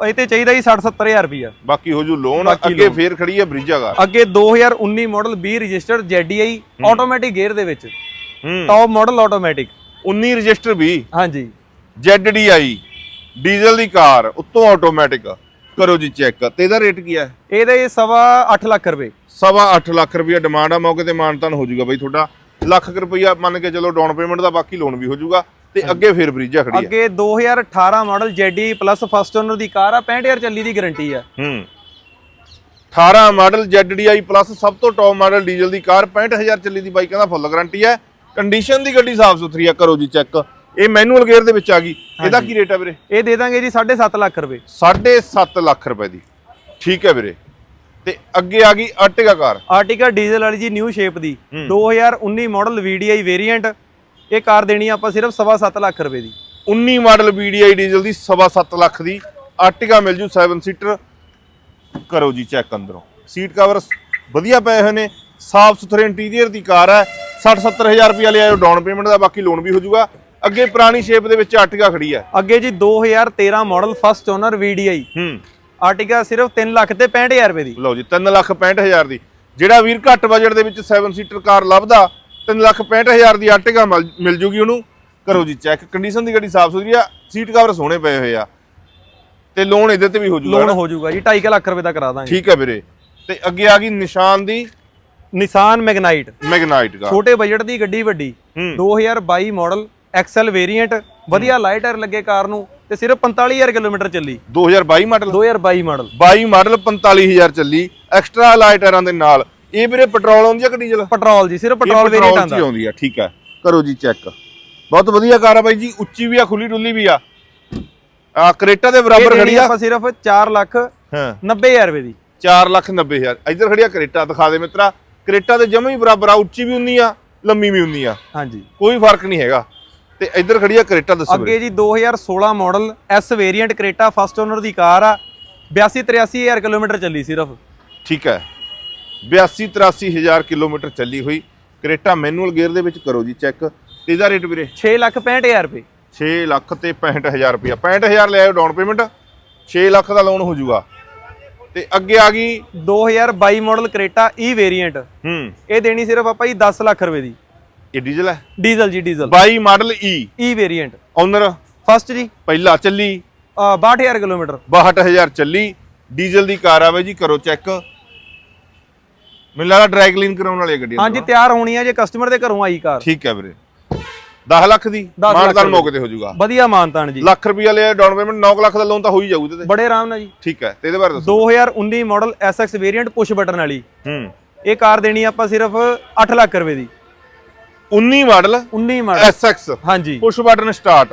ਇਹ ਤੇ ਚਾਹੀਦਾ ਜੀ 60 70000 ਰੁਪਇਆ ਬਾਕੀ ਹੋ ਜੂ ਲੋਨ ਬਾਕੀ ਅੱਗੇ loan। ਫੇਰ ਖੜੀ ਹੈ ਬਰੀਜਾ ਕਾਰ ਅੱਗੇ 2019 model 20 registered ZDI automatic gear ਦੇ ਵਿੱਚ। ਹੂੰ। ਟੌਪ ਮਾਡਲ ਆਟੋਮੈਟਿਕ 19 ਰਜਿਸਟਰ ਵੀ ਹਾਂਜੀ। ZDI ਡੀਜ਼ਲ ਦੀ ਕਾਰ ਉੱਤੋਂ ਆਟੋਮੈਟਿਕ ਕਰੋ ਜੀ ਚੈੱਕ ਤੇ ਇਹਦਾ ਰੇਟ ਕੀ ਹੈ ਇਹਦੇ ਸਵਾ 8 ਲੱਖ ਰੁਪਏ। ਸਵਾ 8 ਲੱਖ ਰੁਪਇਆ ਡਿਮਾਂਡ ਆ ਮੌਕੇ ਤੇ ਮਾਨਤਾਨ ਹੋ ਜਾਊਗਾ ਬਈ ਤੁਹਾਡਾ। ਲੱਖ ਕੁ ਰੁਪਇਆ ਮੰਨ ਕੇ ਚਲੋ ਡਾਊਨ ਪੇਮੈਂਟ ਦਾ ਬਾਕੀ ਲੋਨ ਵੀ ਹੋ ਜਾਊਗਾ ਤੇ ਅੱਗੇ ਫਿਰ ਬਰੀਜਾ ਖੜੀ ਹੈ। ਅੱਗੇ 2018 model ZD plus first owner ਦੀ ਕਾਰ ਆ 65000 ਚੱਲੀ ਦੀ ਗਾਰੰਟੀ ਆ। ਹੂੰ। 18 ਮਾਡਲ ZDI ਪਲੱਸ ਸਭ ਤੋਂ ਟੌਪ ਮਾਡਲ ਡੀਜ਼ਲ ਦੀ ਕਾਰ 65000 ਚੱਲੀ ਦੀ ਬਾਈਕਾਂ ਦਾ ਫੁੱਲ ਗਾਰੰਟੀ ਹੈ ਕੰਡੀਸ਼ਨ ਦੀ ਗੱਡੀ ਸਾਫ਼ ਸੁਥਰੀ ਆ ਕਰੋ ਜੀ ਚੈੱਕ ਇਹ ਮੈਨੂਅਲ ਗੇਅਰ ਦੇ ਵਿੱਚ ਆ ਗਈ। ਇਹਦਾ ਕੀ ਰੇਟ ਹੈ ਵੀਰੇ? ਇਹ ਦੇ ਦਾਂਗੇ ਜੀ 7.5 ਲੱਖ ਰੁਪਏ। 7.5 ਲੱਖ ਰੁਪਏ ਦੀ। ਠੀਕ ਹੈ ਵੀਰੇ। ਤੇ ਅੱਗੇ ਆ ਗਈ ਅਰਟਿਗਾ ਕਾਰ। ਆਰਟੀਕਾ ਡੀਜ਼ਲ ਵਾਲੀ ਜੀ ਨਿਊ ਸ਼ੇਪ ਦੀ। 2019 ਮਾਡਲ VDI ਵੇਰੀਐਂਟ। ਇਹ ਕਾਰ ਦੇਣੀ ਆਪਾਂ ਸਿਰਫ ਸਵਾ ਸੱਤ ਲੱਖ ਰੁਪਏ ਦੀ। 19 ਮਾਡਲ VDI ਡੀਜ਼ਲ ਦੀ ਸਵਾ ਸੱਤ ਲੱਖ ਦੀ। ਆਰਟਿਗਾ ਮਿਲ ਜੂ 7 ਸੀਟਰ ਕਰੋ ਜੀ ਚੈੱਕ ਅੰਦਰੋਂ। ਸੀਟ ਕਵਰ ਵਧੀਆ ਪਏ ਹੋਏ ਨੇ। ਸਾਫ਼ ਸੁਥਰੇ ਇੰਟੀਰੀਅਰ ਦੀ ਕਾਰ ਹੈ। 60 70000 ਰੁਪਏ ਲਿਆਓ ਡਾਊਨ ਪੇਮੈਂਟ ਦਾ ਬਾਕੀ ਲੋਨ ਵੀ ਹੋ ਜਾਊਗਾ ਅੱਗੇ ਪੁਰਾਣੀ ਸ਼ੇਪ ਦੇ ਵਿੱਚ ਆਰਟਿਗਾ ਖੜੀ ਹੈ। ਅੱਗੇ ਜੀ 2013 ਮਾਡਲ ਫਸਟ ਓਨਰ VDI ਹੂੰ। ਆਰਟੀਕਾ ਸਿਰਫ 3 ਲੱਖ ਤੇ 65000 ਰੁਪਏ ਦੀ। ਲਓ ਜੀ 3 ਲੱਖ 65000 ਦੀ। ਜਿਹੜਾ ਵੀਰ ਘੱਟ ਬਜਟ ਦੇ ਵਿੱਚ 7 ਸੀਟਰ ਕਾਰ ਲੱਭਦਾ 3 ਲੱਖ 65000 ਦੀ ਆਰਟਿਗਾ ਮਿਲ ਜੂਗੀ ਉਹਨੂੰ। ਕਰੋ ਜੀ ਚੈੱਕ ਕੰਡੀਸ਼ਨ ਦੀ ਗੱਡੀ ਸਾਫ਼ ਸੁਥਰੀ ਆ ਸੀਟ ਕਵਰ ਸੋਹਣੇ ਪਏ ਹੋਏ ਆ। ਤੇ ਲੋਨ ਇਹਦੇ ਤੇ ਵੀ ਹੋ ਲੋਨ ਜਾਊਗਾ ਹੋ ਜਾਊਗਾ ਜੀ 2.5 ਲੱਖ ਰੁਪਏ ਦਾ ਕਰਾ ਦਾਂਗੇ। ਠੀਕ ਹੈ ਵੀਰੇ। ਤੇ ਅੱਗੇ ਆ ਗਈ ਨਿਸ਼ਾਨ ਦੀ ਨਿਸਾਨ ਮੈਗਨਾਈਟ। ਮੈਗਨਾਈਟ ਕਾਰ। ਛੋਟੇ ਬਜਟ ਦੀ ਗੱਡੀ ਵੱਡੀ। ਹੂੰ। 2022 ਮਾਡਲ ਐਕਸਲ ਵੇਰੀਐਂਟ ਵਧੀਆ ਲਾਈਟ ਟਾਇਰ ਲੱਗੇ ਕਾਰ ਨੂੰ। ਤੇ ਸਿਰਫ 45000 ਕਿਲੋਮੀਟਰ ਚੱਲੀ। 2022 ਮਾਡਲ। 2022 ਮਾਡਲ। 22 ਮਾਡਲ 45000 ਚੱਲੀ ਐਕਸਟਰਾ ਲਾਈਟਰਾਂ ਦੇ ਨਾਲ। ਇਹ ਵੀਰੇ ਪੈਟਰੋਲ ਆਉਂਦੀ ਆ ਕਿ ਡੀਜ਼ਲ? ਪੈਟਰੋਲ ਜੀ ਸਿਰਫ ਪੈਟਰੋਲ ਵੇਰੀਐਂਟ ਆਂਦਾ ਹੀ ਆਉਂਦੀ। ਆ ਠੀਕ ਹੈ ਕਰੋ ਜੀ ਚੈੱਕ। ਬਹੁਤ ਵਧੀਆ ਕਾਰ ਆ ਬਾਈ ਜੀ ਉੱਚੀ ਵੀ ਆ ਖੁੱਲੀ ਡੁੱਲੀ ਵੀ ਆ। ਆ ਕਰੇਟਾ ਦੇ ਬਰਾਬਰ ਖੜੀ ਆ। ਆਪਾਂ ਸਿਰਫ 4 ਲੱਖ ਹਾਂ। 90000 ਰੁਪਏ ਦੀ। 4 ਲੱਖ 90 ਹਜ਼ਾਰ। ਇੱਧਰ ਖੜੀ ਆ ਕਰੇਟਾ ਦਿਖਾ ਦੇ ਮਿੱਤਰਾ। ਕਰੇਟਾ ਦੇ ਜਮਾ ਹੀ ਬਰਾਬਰ ਆ ਉੱਚੀ ਵੀ ਉਨੀ ਆ ਲੰਮੀ ਵੀ ਉਨੀ ਆ। ਹਾਂਜੀ। ਕੋਈ ਫ਼ਰਕ ਨਹੀਂ ਹੈਗਾ। ਤੇ ਇੱਧਰ ਖੜੀ ਆ ਕਰੇਟਾ ਦੱਸੋ। ਅੱਗੇ ਜੀ 2016 model S variant Creta first owner ਦੀ ਕਾਰ ਆ। 82 83000 ਕਿਲੋਮੀਟਰ ਚੱਲੀ ਸਿਰਫ। ਠੀਕ ਹੈ। 82 83000 ਕਿਲੋਮੀਟਰ ਚੱਲੀ ਹੋਈ। ਕਰੇਟਾ ਮੈਨੂਅਲ ਗੇਅਰ ਦੇ ਵਿੱਚ ਕਰੋ ਜੀ ਚੈੱਕ। ਤੇ ਇਹਦਾ ਰੇਟ ਵੀਰੇ? 6 ਲੱਖ 65000 ਰੁਪਏ। 6 ਲੱਖ ਤੇ 65000 ਰੁਪਇਆ। 65000 ਲੈ ਆਓ ਡਾਊਨ ਪੇਮੈਂਟ 6 ਲੱਖ ਦਾ ਲੋਨ ਹੋ ਜਾਊਗਾ ਤੇ ਅੱਗੇ ਆ ਗਈ 2022 ਮਾਡਲ ਕਰੇਟਾ ਈ ਵੇਰੀਐਂਟ ਹੂੰ। ਇਹ ਦੇਣੀ ਸਿਰਫ ਆਪਾਂ ਜੀ 10 ਲੱਖ ਰੁਪਏ ਦੀ। ਇਹ ਡੀਜ਼ਲ ਹੈ? ਡੀਜ਼ਲ ਜੀ diesel. 22 model E E variant owner first ਜੀ। ਪਹਿਲਾ ਚੱਲੀ। ਅ, 62000 ਕਿਲੋਮੀਟਰ। 62000 ਚੱਲੀ। ਡੀਜ਼ਲ ਦੀ ਕਾਰ ਆ ਬਾਈ ਜੀ ਕਰੋ ਚੈੱਕ। ਮੈਨੂੰ ਲੱਗਦਾ ਡਰਾਈ ਕਲੀਨ ਕਰਾਉਣ ਵਾਲੀ ਗੱਡੀ ਹਾਂਜੀ ਤਿਆਰ ਹੋਣੀ ਆ ਜੇ ਕਸਟਮਰ ਦੇ ਘਰੋਂ ਆਈ ਕਾਰ। ਠੀਕ ਹੈ ਵੀਰੇ। 10 ਲੱਖ ਦੀ। 10 ਲੱਖ ਮਾਨਦਾਨ ਰੁਪਏ। ਮੌਕੇ ਤੇ ਹੋ ਜਾਊਗਾ। ਵਧੀਆ ਮਾਨਤਾਨ ਜੀ। ਲੱਖ ਰੁਪਇਆ ਲਿਆ ਡਾਊਨ ਪੇਮੈਂਟ 9 ਲੱਖ ਦਾ ਲੋਨ ਤਾਂ ਹੋ ਹੀ ਜਾਊ ਇਹਦੇ ਤੇ। ਬੜੇ ਆਰਾਮ ਨਾਲ ਜੀ। ਠੀਕ ਹੈ ਤੇ ਇਹਦੇ ਬਾਰੇ ਦੱਸੋ। 2019 model SX variant push button ਵਾਲੀ। ਹੂੰ। ਇਹ ਕਾਰ ਦੇਣੀ ਆਪਾਂ ਸਿਰਫ 8 ਲੱਖ ਰੁਪਏ ਦੀ। 19 ਮਾਡਲ 19 ਮਾਡਲ। SX ਹਾਂਜੀ। ਪੁਸ਼ ਬਟਨ ਸਟਾਰਟ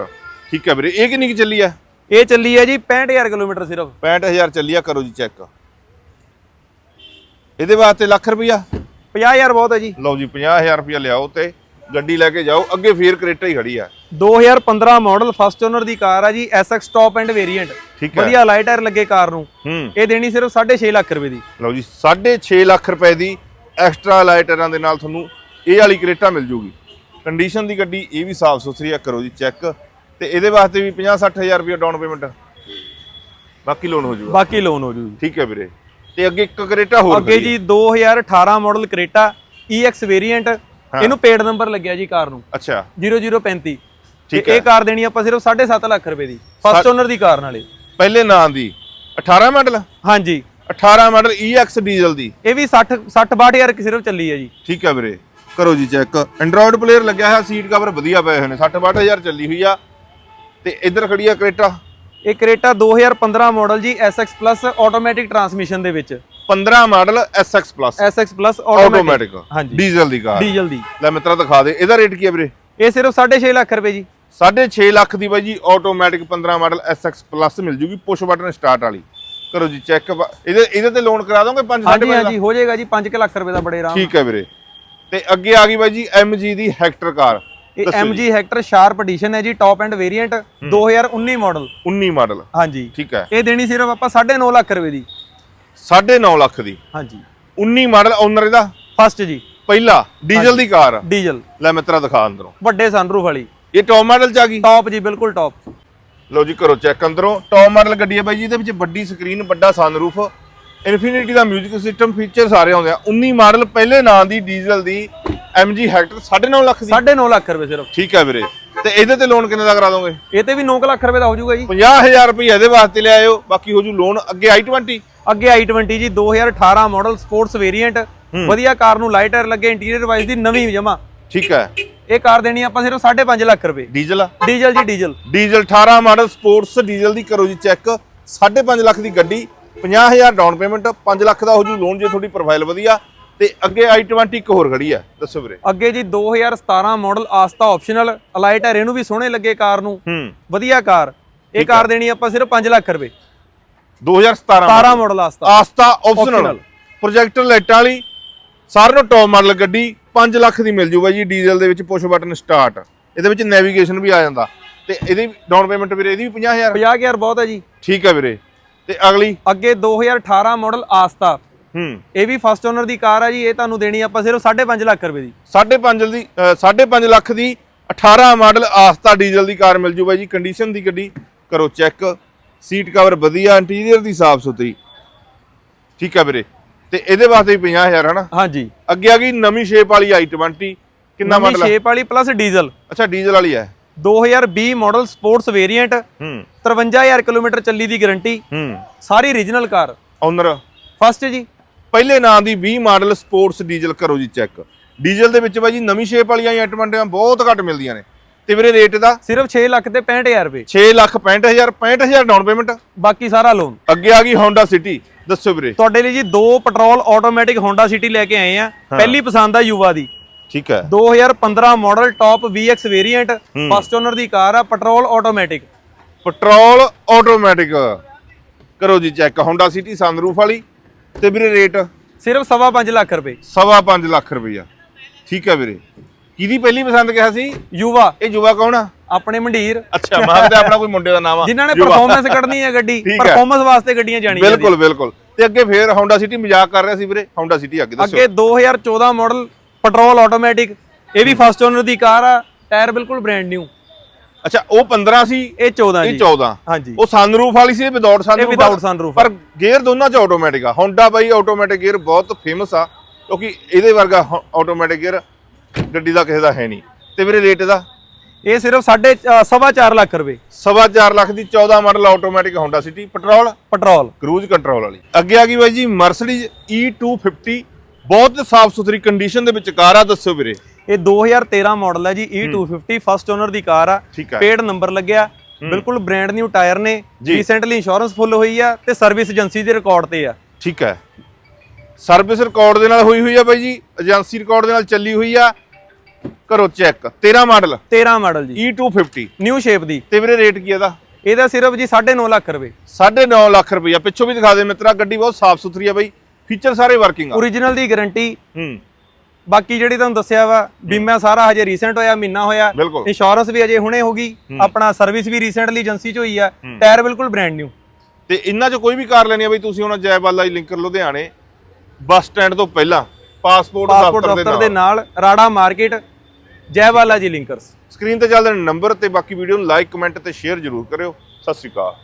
ਠੀਕ ਹੈ ਵੀਰੇ ਇਹ ਕਿੰਨੀ ਕੁ ਚੱਲੀ ਆ ਇਹ ਚੱਲੀ ਹੈ ਜੀ 65000 ਕਿਲੋਮੀਟਰ ਸਿਰਫ। 65000 ਚੱਲੀ ਆ ਕਰੋ ਜੀ ਚੈੱਕ ਇਹਦੇ ਵਾਸਤੇ ਲੱਖ ਰੁਪਇਆ 50000 ਬਹੁਤ ਹੈ ਜੀ। ਲਓ ਜੀ 50000 ਰੁਪਇਆ ਲਿਆਓ ਤੇ ਗੱਡੀ ਲੈ ਕੇ ਜਾਓ ਅੱਗੇ ਫੇਰ ਕਰੇਟਾ ਹੀ ਖੜੀ ਆ। 2015 ਮਾਡਲ ਫਸਟ ਓਨਰ ਦੀ ਕਾਰ ਆ ਜੀ SX ਟੌਪ ਐਂਡ ਵੇਰੀਐਂਟ ਠੀਕ ਹੈ। ਵਧੀਆ ਲਾਈਟ ਟਾਇਰ ਲੱਗੇ ਕਾਰ ਨੂੰ। ਇਹ ਦੇਣੀ ਸਿਰਫ 6.5 ਲੱਖ ਰੁਪਏ ਦੀ। ਲਓ ਜੀ 6.5 ਲੱਖ ਰੁਪਏ ਦੀ ਐਕਸਟਰਾ ਲਾਈਟਰਾਂ ਦੇ ਨਾਲ ਤੁਹਾਨੂੰ ਇਹ ਵਾਲੀ ਕਰੇਟਾ ਮਿਲ ਜੂਗੀ। ਕੰਡੀਸ਼ਨ ਦੀ ਗੱਡੀ ਇਹ ਵੀ ਸਾਫ਼ ਸੁਥਰੀ ਆ ਕਰੋ ਜੀ ਚੈੱਕ ਤੇ ਇਹਦੇ ਵਾਸਤੇ ਵੀ 50 60000 ਰੁਪਏ ਡਾਊਨ ਪੇਮੈਂਟ ਬਾਕੀ ਲੋਨ ਹੋ ਜਾਊਗਾ ਬਾਕੀ ਲੋਨ ਹੋ ਜੂ ਠੀਕ ਹੈ ਵੀਰੇ। ਤੇ ਅੱਗੇ ਇੱਕ ਕਰੇਟਾ ਹੋਰ ਅੱਗੇ ਹੈ। ਜੀ 2018 ਮਾਡਲ ਕਰੇਟਾ EX ਵੇਰੀਐਂਟ ਇਹਨੂੰ ਪੇਡ ਨੰਬਰ ਲੱਗਿਆ ਜੀ ਕਾਰ ਨੂੰ। ਅੱਛਾ। 0035 ਤੇ ਠੀਕ ਇਹ ਕਾਰ ਦੇਣੀ ਆਪਾਂ ਸਿਰਫ 7.5 ਲੱਖ ਰੁਪਏ ਦੀ। ਫਸਟ ਓਨਰ ਦੀ ਕਾਰ ਨਾਲੇ ਪਹਿਲੇ ਨਾਂ ਦੀ। 18 ਮਾਡਲ ਹਾਂਜੀ। 18 ਮਾਡਲ EX ਡੀਜ਼ਲ ਦੀ। ਇਹ ਵੀ 60 60 62000 ਸਿਰਫ ਚੱਲੀ ਹੈ ਜੀ। ਠੀਕ ਹੈ ਵੀਰੇ। ਕਰੋ ਜੀ ਚੈੱਕ। ਐਂਡਰੋਇਡ ਪਲੇਅਰ ਲੱਗਿਆ ਹੋਇਆ ਸੀਟ ਕਵਰ ਵਧੀਆ ਪਏ ਹੋਏ ਨੇ 60 62000 ਚੱਲੀ ਹੋਈ ਆ। ਤੇ ਇੱਧਰ ਖੜੀ ਆ ਕਰੇਟਾ। ਇਹ ਕਰੇਟਾ 2015 ਮਾਡਲ ਜੀ SX ਪਲੱਸ ਆਟੋਮੈਟਿਕ ਟਰਾਂਸਮਿਸ਼ਨ ਦੇ ਵਿੱਚ। 15 model SX plus SX plus automatic ਹਾਂਜੀ। ਡੀਜ਼ਲ ਦੀ ਕਾਰ। ਡੀਜ਼ਲ ਦੀ। ਲੈ ਮਿੱਤਰਾ ਦਿਖਾ ਦੇ ਇਹਦਾ ਰੇਟ ਕੀ ਹੈ ਵੀਰੇ? ਇਹ ਸਿਰਫ 6.5 ਲੱਖ ਰੁਪਏ ਜੀ। 6.5 ਲੱਖ ਦੀ ਬਾਈ ਜੀ ਆਟੋਮੈਟਿਕ 15 ਮਾਡਲ SX ਪਲੱਸ ਮਿਲ ਜੂਗੀ ਪੁਸ਼ ਬਟਨ ਸਟਾਰਟ ਵਾਲੀ। ਕਰੋ ਜੀ ਚੈੱਕ ਇਹਦੇ ਇਹਦੇ ਤੇ ਲੋਨ ਕਰਾ ਦੋਗੇ 5 ਹਾਂਜੀ ਹਾਂਜੀ ਹੋ ਜਾਏਗਾ ਜੀ 5 ਲੱਖ ਰੁਪਏ ਦਾ ਬੜੇ ਆਰਾਮ ਠੀਕ ਹੈ ਵੀਰੇ। ਤੇ ਅੱਗੇ ਆ ਗਈ ਬਾਈ ਜੀ MG ਦੀ ਹੈਕਟਰ ਕਾਰ ਇਹ MG ਹੈਕਟਰ ਸ਼ਾਰਪ ਐਡੀਸ਼ਨ ਹੈ ਜੀ top end variant 2019 model 19 model ਹਾਂਜੀ। ਠੀਕ ਹੈ। ਇਹ ਦੇਣੀ ਸਿਰਫ ਆਪਾਂ 9.5 ਲੱਖ ਰੁਪਏ ਦੀ। 9.5 ਲੱਖ ਦੀ। ਹਾਂਜੀ। 19 ਮਾਡਲ ਓਨਰ ਇਹਦਾ? ਫਸਟ ਜੀ। ਪਹਿਲਾ ਡੀਜ਼ਲ ਦੀ ਕਾਰ ਡੀਜ਼ਲ ਲੈ ਮਿੱਤਰਾ ਦਿਖਾ ਅੰਦਰੋਂ। ਵੱਡੇ ਸਨਰੂਫ ਵਾਲੀ। ਇਹ ਟੌਪ ਮਾਡਲ ਚ ਆ ਗਈ? ਟੌਪ ਜੀ ਬਿਲਕੁਲ ਟੌਪ ਲਓ ਜੀ ਕਰੋ ਚੈੱਕ ਅੰਦਰੋਂ। ਟੌਪ ਮਾਡਲ ਗੱਡੀ ਹੈ ਬਾਈ ਜੀ ਇਹਦੇ ਵਿੱਚ ਵੱਡੀ ਸਕਰੀਨ ਵੱਡਾ ਸਨਰੂਫ ਇਨਫਿਨਿਟੀ ਦਾ 뮤직 ਸਿਸਟਮ ਫੀਚਰ ਸਾਰੇ ਆਉਂਦੇ ਆ। 19 ਮਾਡਲ ਪਹਿਲੇ ਨਾਂ ਦੀ ਡੀਜ਼ਲ ਦੀ MG ਹੈਕਟਰ 9.5 ਲੱਖ ਦੀ। 9.5 ਲੱਖ ਰੁਪਏ ਸਿਰਫ। ਠੀਕ ਹੈ ਵੀਰੇ। ਤੇ ਇਹਦੇ ਤੇ ਲੋਨ ਕਿੰਨੇ ਦਾ ਕਰਾ ਦੋਗੇ? ਇਹ ਤੇ ਵੀ 9 ਲੱਖ ਰੁਪਏ ਦਾ ਹੋ ਜਾਊਗਾ ਜੀ 50000 ਰੁਪਏ ਇਹਦੇ ਵਾਸਤੇ ਲਿਆਇਓ ਬਾਕੀ ਹੋ ਜੂ ਲੋਨ ਅੱਗੇ i20 ਅੱਗੇ i20 ਜੀ 2018 ਮਾਡਲ ਸਪੋਰਟਸ ਵੇਰੀਐਂਟ ਵਧੀਆ ਕਾਰ ਨੂੰ ਲਾਈਟ ਟਾਇਰ ਲੱਗੇ ਇੰਟੀਰੀਅਰ ਵਾਈਜ਼ ਦੀ ਨਵੀਂ ਜਮਾ। ਠੀਕ ਹੈ ਇਹ ਕਾਰ ਦੇਣੀ ਆਪਾਂ ਸਿਰਫ 5.5 ਲੱਖ ਰੁਪਏ। ਡੀਜ਼ਲ ਆ? ਡੀਜ਼ਲ ਜੀ diesel diesel 18 model sports diesel ਦੀ ਕਰੋ ਜੀ ਚੈੱਕ 5.5 ਲੱਖ ਦੀ ਗੱਡੀ। 50000 ਡਾਊਨ ਪੇਮੈਂਟ 5 ਲੱਖ ਦਾ ਹੋ ਜੂ ਲੋਨ ਜੇ ਤੁਹਾਡੀ ਪ੍ਰੋਫਾਈਲ ਵਧੀਆ ਤੇ ਅੱਗੇ i20 ਇੱਕ ਹੋਰ ਖੜੀ ਆ। ਦੱਸੋ ਵੀਰੇ। ਅੱਗੇ ਜੀ 2017 model Asta optional alloy tyre ਇਹਨੂੰ ਵੀ ਸੋਹਣੇ ਲੱਗੇ ਕਾਰ ਨੂੰ। ਹੂੰ। ਵਧੀਆ ਕਾਰ। ਇਹ ਕਾਰ ਦੇਣੀ ਆਪਾਂ ਸਿਰਫ 5 ਲੱਖ ਰੁਪਏ। 2017 17 model Asta. Asta optional. Projector ਲਾਈਟਾਂ ਵਾਲੀ ਸਾਰਿਆਂ ਨੂੰ ਟੌਪ ਮਾਡਲ ਗੱਡੀ 5 ਲੱਖ ਦੀ ਮਿਲ ਜੂਗਾ ਜੀ ਡੀਜ਼ਲ ਦੇ ਵਿੱਚ ਪੁਸ਼ ਬਟਨ ਸਟਾਰਟ ਇਹਦੇ ਵਿੱਚ ਨੈਵੀਗੇਸ਼ਨ ਵੀ ਆ ਜਾਂਦਾ। ਤੇ ਇਹਦੀ ਡਾਊਨ ਪੇਮੈਂਟ ਵੀਰੇ ਇਹਦੀ ਵੀ 50000 50000 ਬਹੁਤ ਹੈ ਜੀ। ਠੀਕ ਹੈ ਵੀਰੇ। ਤੇ ਅਗਲੀ? ਅੱਗੇ 2018 ਮਾਡਲ ਆਸਤਾ। ਹੂੰ। ਇਹ ਵੀ ਫਸਟ ਓਨਰ ਦੀ ਕਾਰ ਆ ਜੀ ਇਹ ਤੁਹਾਨੂੰ ਦੇਣੀ ਆਪਾਂ ਸਿਰਫ 5.5 ਲੱਖ ਰੁਪਏ ਦੀ। 5.5 ਦੀ 5.5 ਲੱਖ ਦੀ 18 ਮਾਡਲ ਆਸਤਾ ਡੀਜ਼ਲ ਦੀ ਕਾਰ ਮਿਲ ਜੂਗਾ ਜੀ ਕੰਡੀਸ਼ਨ ਦੀ ਗੱਡੀ ਕਰੋ ਚੈੱਕ ਸੀਟ ਕਵਰ ਵਧੀਆ ਇੰਟੀਰੀਅਰ ਦੀ ਸਾਫ਼ ਸੁਥਰੀ। ਠੀਕ ਹੈ ਵੀਰੇ। ਤੇ ਇਹਦੇ ਵਾਸਤੇ ਵੀ 50000 ਹਨਾ? ਹਾਂਜੀ। ਅੱਗੇ ਆ ਗਈ ਨਵੀਂ ਸ਼ੇਪ ਵਾਲੀ i20 ਕਿੰਨਾ ਮਾਡਲ ਹੈ ਸ਼ੇਪ ਵਾਲੀ ਪਲੱਸ ਡੀਜ਼ਲ ਅੱਛਾ ਡੀਜ਼ਲ ਵਾਲੀ ਹੈ। 2020 ਮਾਡਲ ਸਪੋਰਟਸ ਵੇਰੀਐਂਟ ਹੂੰ। 53000 ਕਿਲੋਮੀਟਰ ਚੱਲੀ ਦੀ ਗਾਰੰਟੀ। ਹੂੰ। ਸਾਰੀ ਰੀਜਨਲ ਕਾਰ। ਓਨਰ ਫਸਟ ਜੀ। ਪਹਿਲੇ ਨਾਂ ਦੀ 20 ਮਾਡਲ ਸਪੋਰਟਸ ਡੀਜ਼ਲ ਕਰੋ ਜੀ ਚੈੱਕ ਡੀਜ਼ਲ ਦੇ ਵਿੱਚ ਬਾਈ ਜੀ ਨਵੀਂ ਸ਼ੇਪ ਵਾਲੀਆਂ i20 ਬਹੁਤ ਘੱਟ ਮਿਲਦੀਆਂ ਨੇ। ਤੇ ਵੀਰੇ ਰੇਟ ਦਾ? ਸਿਰਫ 6 ਲੱਖ ਤੇ 65000 ਰੁਪਏ। 6 ਲੱਖ 65000 65000 ਡਾਊਨ ਪੇਮੈਂਟ ਬਾਕੀ ਸਾਰਾ ਲੋਨ ਅੱਗੇ ਆ ਗਈ Honda City ਦੱਸੋ ਵੀਰੇ। ਤੁਹਾਡੇ ਲਈ ਜੀ ਦੋ ਪੈਟਰੋਲ ਆਟੋਮੈਟਿਕ ਹੋਂਡਾ ਸਿਟੀ ਲੈ ਕੇ ਆਏ ਆ। ਪਹਿਲੀ ਪਸੰਦ ਆ ਯੂਵਾ ਦੀ। ਠੀਕ ਹੈ। 2015 model top VX variant first owner ਦੀ ਕਾਰ ਆ ਪੈਟਰੋਲ ਆਟੋਮੈਟਿਕ ਪੈਟਰੋਲ ਆਟੋਮੈਟਿਕ। ਕਰੋ ਜੀ ਚੈੱਕ Honda City ਸਨਰੂਫ ਵਾਲੀ। ਤੇ ਵੀਰੇ ਰੇਟ? ਸਿਰਫ ਸਵਾ ਪੰਜ ਲੱਖ ਰੁਪਏ। ਸਵਾ ਪੰਜ ਲੱਖ ਰੁਪਈਆ। ਠੀਕ ਹੈ ਵੀਰੇ। ਕਿਹਦੀ ਪਹਿਲੀ ਪਸੰਦ ਕਿਹਾ ਸੀ? ਯੂਵਾ। ਇਹ ਯੁਵਾ ਕੌਣ ਆ? ਆਪਣੇ ਮੰਡੀਰ। ਅੱਛਾ ਮਾਂ ਤੇ ਆਪਣਾ ਕੋਈ ਮੁੰਡੇ ਦਾ ਨਾਮ ਆ। ਜਿਨ੍ਹਾਂ ਨੇ ਯੁਵਾ। ਪਰਫਾਰਮੈਂਸ ਕੱਢਣੀ ਹੈ ਗੱਡੀ ਠੀਕ ਹੈ। ਪਰਫਾਰਮੈਂਸ ਵਾਸਤੇ ਗੱਡੀਆਂ ਜਾਣੀਆਂ ਬਿਲਕੁਲ ਬਿਲਕੁਲ। ਤੇ ਅੱਗੇ ਫੇਰ Honda City ਮਜ਼ਾਕ ਕਰ ਰਿਹਾ ਸੀ ਵੀਰੇ। Honda City ਅੱਗੇ ਦੱਸੋ। ਅੱਗੇ 2014 ਮਾਡਲ ਪੈਟਰੋਲ ਆਟੋਮੈਟਿਕ। ਇਹ ਵੀ ਫਸਟ ਓਨਰ ਦੀ ਕਾਰ ਆ। ਟਾਇਰ ਬਿਲਕੁਲ ਬ੍ਰਾਂਡ ਨਿਊ ਅੱਛਾ ਉਹ 15 ਸੀ? ਇਹ 14 ਇਹ ਜੀ। 14 ਹਾਂਜੀ। ਉਹ ਸਨਰੂਫ ਵਾਲੀ ਸੀ ਵਿਦਆਊਟ ਸਨਰੂਫ without sunroof ਪਰ ਗੇਅਰ ਦੋਨਾਂ ਚ ਆਟੋਮੈਟਿਕ ਆ। Honda ਬਾਈ ਆਟੋਮੈਟਿਕ ਗੇਅਰ ਬਹੁਤ ਫੇਮਸ ਆ ਕਿਉਂਕਿ ਇਹਦੇ ਵਰਗਾ ਆਟੋਮੈਟਿਕ ਗੇਅਰ ਗੱਡੀ ਦਾ ਕਿਸੇ ਦਾ ਹੈ ਨਹੀਂ। ਤੇ ਵੀਰੇ ਰੇਟ ਦਾ ਇਹ ਸਿਰਫ ਸਾਢੇ ਅ, ਸਵਾ 4 ਲੱਖ ਰੁਪਏ। ਸਵਾ ਚਾਰ ਲੱਖ ਦੀ 14 model automatic Honda City petrol petrol cruise control ਵਾਲੀ। ਅੱਗੇ ਆ ਗਈ ਬਾਈ ਜੀ ਮਰਸੀਡੀਜ਼ E250 ਬਹੁਤ ਸਾਫ਼ ਸੁਥਰੀ ਕੰਡੀਸ਼ਨ ਦੇ ਵਿੱਚ ਕਾਰ ਆ ਦੱਸੋ ਵੀਰੇ। ਇਹ 2013 ਮਾਡਲ ਹੈ ਜੀ E250 ਫਸਟ ਓਨਰ ਦੀ ਕਾਰ ਆ। ਪੇਡ ਨੰਬਰ ਲੱਗਿਆ। ਬਿਲਕੁਲ ਬ੍ਰਾਂਡ ਨਿਊ ਟਾਇਰ ਨੇ। ਰੀਸੈਂਟਲੀ ਇੰਸ਼ੋਰੈਂਸ ਫੁੱਲ ਹੋਈ ਆ ਤੇ ਸਰਵਿਸ ਏਜੰਸੀ ਦੇ ਰਿਕਾਰਡ ਤੇ ਆ। ਠੀਕ ਹੈ। ਸਰਵਿਸ ਰਿਕਾਰਡ ਦੇ ਨਾਲ ਹੋਈ ਹੋਈ ਆ ਬਾਈ ਜੀ ਏਜੰਸੀ ਰਿਕਾਰਡ ਦੇ ਨਾਲ ਚੱਲੀ ਹੋਈ ਆ। ਕਰੋ ਚੈੱਕ 13 ਮਾਡਲ। 13 ਮਾਡਲ ਜੀ। E250 ਨਿਊ ਸ਼ੇਪ ਦੀ। ਤੇ ਵੀਰੇ ਰੇਟ ਕੀ ਇਹਦਾ? ਇਹਦਾ ਸਿਰਫ ਜੀ 9.5 ਲੱਖ ਰੁਪਏ। 9.5 ਲੱਖ ਰੁਪਈਆ ਪਿੱਛੋਂ ਵੀ ਦਿਖਾ ਦੇ ਮਿੱਤਰਾ ਗੱਡੀ ਬਹੁਤ ਸਾਫ਼ ਸੁਥਰੀ ਆ ਬਾਈ। ਫੀਚਰ ਸਾਰੇ ਵਰਕਿੰਗ ਆ। ਓਰੀਜਨਲ ਦੀ ਗਾਰੰਟੀ ਹੂੰ। ਬਾਕੀ ਜਿਹੜੀ ਤੁਹਾਨੂੰ ਦੱਸਿਆ ਵਾ ਬੀਮਾ ਸਾਰਾ ਹਜੇ ਰੀਸੈਂਟ ਹੋਇਆ ਮਹੀਨਾ ਹੋਇਆ। ਇੰਸ਼ੋਰੈਂਸ ਵੀ ਅਜੇ ਹੁਣੇ ਹੋਗੀ ਆਪਣਾ ਸਰਵਿਸ ਵੀ ਰੀਸੈਂਟਲੀ ਏਜੰਸੀ ਚ ਹੋਈ ਆ। ਟਾਇਰ ਬਿਲਕੁਲ ਬ੍ਰਾਂਡ ਨਿਊ ਤੇ ਇਹਨਾਂ 'ਚ ਕੋਈ ਵੀ ਕਾਰ ਲੈਣੀ ਆ ਬਈ ਤੁਸੀਂ ਹੁਣ ਜੈਬਾਲਾ ਹੀ ਲਿੰਕਰ ਲੁਧਿਆਣੇ ਬੱਸ ਸਟੈਂਡ ਤੋਂ ਪਹਿਲਾਂ ਪਾਸਪੋਰਟ ਦਫ਼ਤਰ ਦੇ ਨਾਲ। ਰਾੜਾ ਮਾਰਕੀਟ ਜੈਵਾਲਾ ਜੀ ਲਿੰਕਰਸ ਸਕਰੀਨ ਤੇ ਚੱਲਦੇ ਨੰਬਰ ਤੇ ਬਾਕੀ ਵੀਡੀਓ ਨੂੰ ਲਾਈਕ ਕਮੈਂਟ ਤੇ ਸ਼ੇਅਰ ਜ਼ਰੂਰ ਕਰਿਓ। ਸਤਿ ਸ਼੍ਰੀ ਅਕਾਲ।